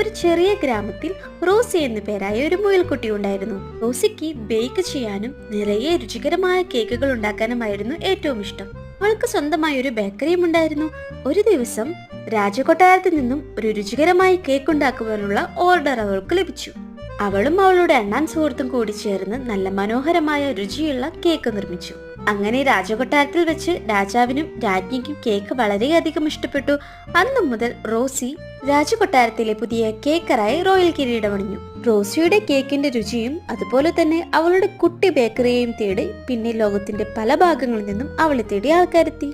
ഒരു ചെറിയ ഗ്രാമത്തിൽ റോസി എന്ന പേരായ ഒരു മുയൽക്കുട്ടി ഉണ്ടായിരുന്നു. റോസിക്ക് ബേക്ക് ചെയ്യാനും നിറയെ രുചികരമായ കേക്കുകൾ ഉണ്ടാക്കാനുമായിരുന്നു ഏറ്റവും ഇഷ്ടം. അവൾക്ക് സ്വന്തമായി ഒരു ബേക്കറിയും ഉണ്ടായിരുന്നു. ഒരു ദിവസം രാജകൊട്ടാരത്തിൽ നിന്നും ഒരു രുചികരമായ കേക്ക് ഉണ്ടാക്കുവാനുള്ള ഓർഡർ അവൾക്ക് ലഭിച്ചു. അവളും അവളുടെ അണ്ണാൻ സുഹൃത്തും കൂടി ചേർന്ന് നല്ല മനോഹരമായ രുചിയുള്ള കേക്ക് നിർമ്മിച്ചു. അങ്ങനെ രാജകൊട്ടാരത്തിൽ വെച്ച് രാജാവിനും രാജ്ഞിക്കും കേക്ക് വളരെയധികം ഇഷ്ടപ്പെട്ടു. അന്നു മുതൽ റോസി രാജകൊട്ടാരത്തിലെ പുതിയ കേക്കറായി റോയൽ കിരീടമണിഞ്ഞു. റോസിയുടെ കേക്കിന്റെ രുചിയും അതുപോലെ തന്നെ അവളുടെ കുട്ടി ബേക്കറിയെയും തേടി പിന്നെ ലോകത്തിന്റെ പല ഭാഗങ്ങളിൽ നിന്നും അവളെ തേടി ആൾക്കാരെത്തി.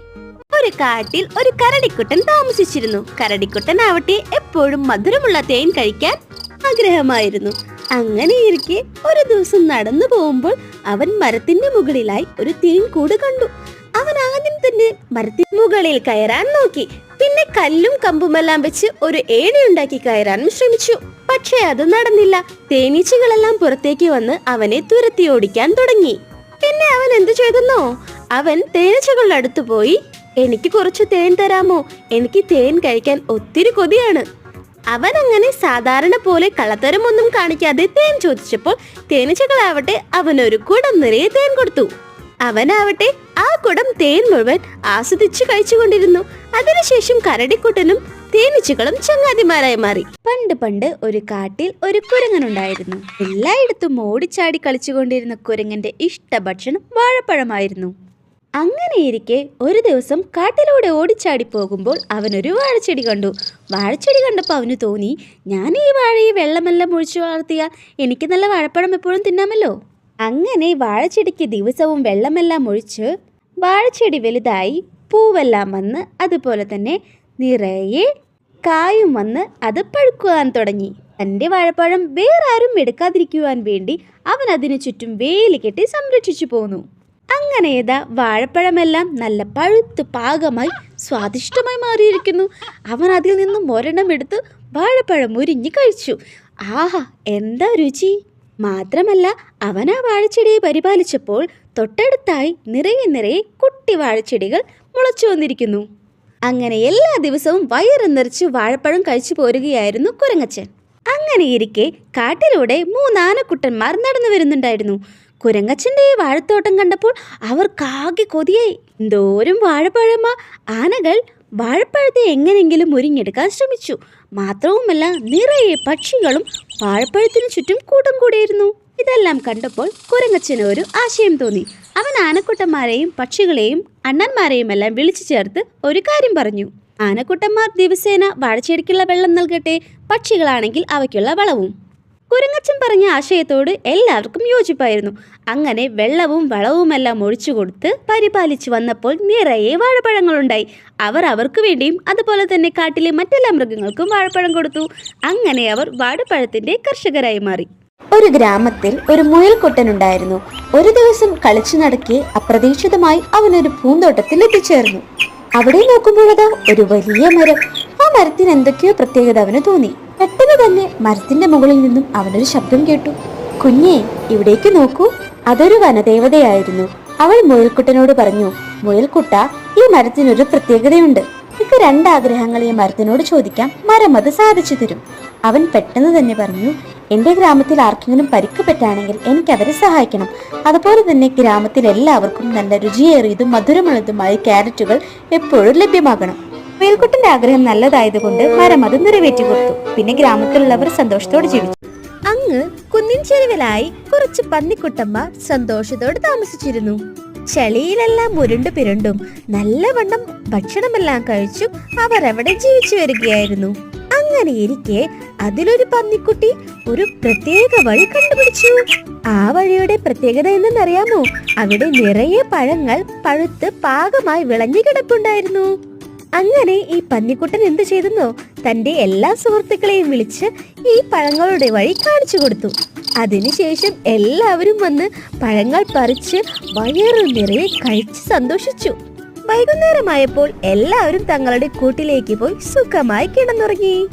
ഒരു കാട്ടിൽ ഒരു കരടിക്കുട്ടൻ താമസിച്ചിരുന്നു. കരടിക്കുട്ടൻ ആവട്ടെ എപ്പോഴും മധുരമുള്ള തേൻ കഴിക്കാൻ ആഗ്രഹമായിരുന്നു. അങ്ങനെ ഇരിക്കെ ഒരു ദിവസം നടന്നു പോകുമ്പോൾ അവൻ മരത്തിന്റെ മുകളിലായി ഒരു തേൻ കൂട് കണ്ടു. ആദ്യം തന്നെ മരത്തിൽ മുകളിൽ കയറാൻ നോക്കി. പിന്നെ കല്ലും കമ്പുമെല്ലാം വെച്ച് ഒരു ഏണി ഉണ്ടാക്കി കയറാനും ശ്രമിച്ചു. പക്ഷേ അത് നടന്നില്ല. തേനീച്ചകളെല്ലാം പുറത്തേക്ക് വന്ന് അവനെ തുരത്തി ഓടിക്കാൻ തുടങ്ങി. പിന്നെ അവൻ എന്തു ചെയ്തെന്നോ? അവൻ തേനീച്ചകളുടെ അടുത്ത് പോയി. എനിക്ക് കുറച്ച് തേൻ തരാമോ? എനിക്ക് തേൻ കഴിക്കാൻ ഒത്തിരി കൊതിയാണ്. അവൻ അങ്ങനെ സാധാരണ പോലെ കള്ളത്തരമൊന്നും കാണിക്കാതെ തേൻ ചോദിച്ചപ്പോൾ തേനീച്ചകളാവട്ടെ അവനൊരു കുടം നിറയെ തേൻ കൊടുത്തു. അവനാവട്ടെ ആ കുടം തേൻ മുഴുവൻ ആസ്വദിച്ചു കഴിച്ചുകൊണ്ടിരുന്നു. അതിനുശേഷം കരടിക്കുട്ടനും തേനീച്ചകളും ചങ്ങാതിമാരായി മാറി. പണ്ട് പണ്ട് ഒരു കാട്ടിൽ ഒരു കുരങ്ങനുണ്ടായിരുന്നു. എല്ലായിടത്തും ഓടിച്ചാടി കളിച്ചുകൊണ്ടിരുന്ന കുരങ്ങന്റെ ഇഷ്ട ഭക്ഷണം വാഴപ്പഴമായിരുന്നു. അങ്ങനെയിരിക്കെ ഒരു ദിവസം കാട്ടിലൂടെ ഓടിച്ചാടി പോകുമ്പോൾ അവനൊരു വാഴച്ചെടി കണ്ടു. വാഴച്ചെടി കണ്ടപ്പോൾ അവന് തോന്നി ഞാൻ ഈ വാഴയെ വെള്ളമെല്ലാം ഒഴിച്ചു വളർത്തിയാൽ എനിക്ക് നല്ല വാഴപ്പഴം എപ്പോഴും തിന്നാമല്ലോ? അങ്ങനെ വാഴച്ചെടിക്ക് ദിവസവും വെള്ളമെല്ലാം ഒഴിച്ച് വാഴച്ചെടി വലുതായി പൂവെല്ലാം വന്ന് അതുപോലെ തന്നെ നിറയെ കായും വന്ന് അത് പഴുക്കുവാൻ തുടങ്ങി. തന്റെ വാഴപ്പഴം വേറെ ആരും എടുക്കാതിരിക്കുവാൻ വേണ്ടി അവൻ അതിനു ചുറ്റും വേലി കെട്ടി സംരക്ഷിച്ചു പോന്നു. അങ്ങനെ ഏതാ വാഴപ്പഴമെല്ലാം നല്ല പഴുത്ത് പാകമായി സ്വാദിഷ്ടമായി മാറിയിരിക്കുന്നു. അവൻ അതിൽ നിന്നും ഒരെണ്ണം എടുത്ത് വാഴപ്പഴം ഉരിഞ്ഞ് കഴിച്ചു. ആഹാ എന്താ രുചി? മാത്രമല്ല അവൻ ആ വാഴച്ചെടിയെ പരിപാലിച്ചപ്പോൾ തൊട്ടടുത്തായി നിറയെ നിറയെ കുട്ടി വാഴച്ചെടികൾ മുളച്ചു വന്നിരിക്കുന്നു. അങ്ങനെ എല്ലാ ദിവസവും വയറ് നിറച്ച് വാഴപ്പഴം കഴിച്ചു പോരുകയായിരുന്നു കുരങ്ങച്ചൻ. അങ്ങനെ ഇരിക്കെ കാട്ടിലൂടെ മൂന്നാനക്കുട്ടന്മാർ നടന്നു വരുന്നുണ്ടായിരുന്നു. കുരങ്ങച്ചന്റെ ഈ വാഴത്തോട്ടം കണ്ടപ്പോൾ അവർക്കാകെ കൊതിയായി. എന്തോരം വാഴപ്പഴമാ? ആനകൾ വാഴപ്പഴത്തെ എങ്ങനെങ്കിലും ഒരുങ്ങിയെടുക്കാൻ ശ്രമിച്ചു. മാത്രവുമല്ല നിറയെ പക്ഷികളും വാഴപ്പഴത്തിന് ചുറ്റും കൂട്ടം കൂടിയിരുന്നു. ഇതെല്ലാം കണ്ടപ്പോൾ കുരങ്ങച്ചന് ഒരു ആശയം തോന്നി. അവൻ ആനക്കുട്ടന്മാരെയും പക്ഷികളെയും അണ്ണന്മാരെയും എല്ലാം വിളിച്ചു ചേർത്ത് ഒരു കാര്യം പറഞ്ഞു. ആനക്കുട്ടന്മാർ ദിവസേന വാഴച്ചെടിക്കുള്ള വെള്ളം നൽകട്ടെ പക്ഷികളാണെങ്കിൽ അവയ്ക്കുള്ള വളവും. കുരങ്ങച്ചൻ പറഞ്ഞ ആശയത്തോട് എല്ലാവർക്കും യോജിപ്പായിരുന്നു. അങ്ങനെ വെള്ളവും വളവുമെല്ലാം ഒഴിച്ചു കൊടുത്ത് പരിപാലിച്ചു വന്നപ്പോൾ നിറയെ വാഴപ്പഴങ്ങളുണ്ടായി. അവർ അവർക്ക് വേണ്ടിയും അതുപോലെ തന്നെ കാട്ടിലെ മറ്റെല്ലാ മൃഗങ്ങൾക്കും വാഴപ്പഴം കൊടുത്തു. അങ്ങനെ അവർ വാഴപ്പഴത്തിന്റെ കർഷകരായി മാറി. ഒരു ഗ്രാമത്തിൽ ഒരു മുയൽക്കൊട്ടനുണ്ടായിരുന്നു. ഒരു ദിവസം കളിച്ചു നടക്കി അപ്രതീക്ഷിതമായി അവനൊരു പൂന്തോട്ടത്തിൽ എത്തിച്ചേർന്നു. അവിടെ നോക്കുമ്പോഴതാ ഒരു വലിയ മരം. ആ മരത്തിന് എന്തൊക്കെയോ പ്രത്യേകത അവന് തോന്നി. പെട്ടെന്ന് തന്നെ മരത്തിന്റെ മുകളിൽ നിന്നും അവനൊരു ശബ്ദം കേട്ടു. കുഞ്ഞെ ഇവിടേക്ക് നോക്കൂ. അതൊരു വനദേവതയായിരുന്നു. അവൾ മുയൽക്കുട്ടനോട് പറഞ്ഞു മുയൽക്കുട്ട ഈ മരത്തിനൊരു പ്രത്യേകതയുണ്ട്. എനിക്ക് രണ്ടാഗ്രഹങ്ങൾ ഈ മരത്തിനോട് ചോദിക്കാം. മരം അത് സാധിച്ചു തരും. അവൻ പെട്ടെന്ന് തന്നെ പറഞ്ഞു എന്റെ ഗ്രാമത്തിൽ ആർക്കെങ്കിലും പരിക്ക് പറ്റാണെങ്കിൽ എനിക്ക് അവരെ സഹായിക്കണം. അതുപോലെ തന്നെ ഗ്രാമത്തിൽ എല്ലാവർക്കും നല്ല രുചിയേറിയതും മധുരമുള്ളതുമായ ക്യാരറ്റുകൾ എപ്പോഴും ലഭ്യമാകണം. മുയൽക്കുട്ടന്റെ ആഗ്രഹം നല്ലതായതുകൊണ്ട് മരം അത് നിറവേറ്റി കൊടുത്തു. പിന്നെ ഗ്രാമത്തിലുള്ളവർ സന്തോഷത്തോടെ ജീവിച്ചു. അങ്ങ് കുന്നിൻ ചെരുവിലായി കുറച്ച് പന്നിക്കുട്ടമ്മ സന്തോഷത്തോടെ താമസിച്ചിരുന്നു. ചളിയിലെല്ലാം ഉരുണ്ടു പിരണ്ടും നല്ലവണ്ണം ഭക്ഷണമെല്ലാം കഴിച്ചും അവർ അവിടെ ജീവിച്ചു വരികയായിരുന്നു. അങ്ങനെ ഇരിക്കെ അതിലൊരു പന്നിക്കുട്ടി ഒരു പ്രത്യേക വഴി കണ്ടുപിടിച്ചു. ആ വഴിയുടെ പ്രത്യേകത എന്തെന്നറിയാമോ അവിടെ നിറയെ പഴങ്ങൾ പഴുത്ത് പാകമായി വിളഞ്ഞു കിടപ്പുണ്ടായിരുന്നു. അങ്ങനെ ഈ പന്നിക്കുട്ടൻ എന്ത് ചെയ്തെന്നോ തന്റെ എല്ലാ സുഹൃത്തുക്കളെയും വിളിച്ച് ഈ പഴങ്ങളുടെ വഴി കാണിച്ചു കൊടുത്തു. അതിനുശേഷം എല്ലാവരും വന്ന് പഴങ്ങൾ പറിച്ച് വയറു നിറയെ കഴിച്ച് സന്തോഷിച്ചു. വൈകുന്നേരമായപ്പോൾ എല്ലാവരും തങ്ങളുടെ കൂട്ടിലേക്ക് പോയി സുഖമായി കിടന്നുറങ്ങി.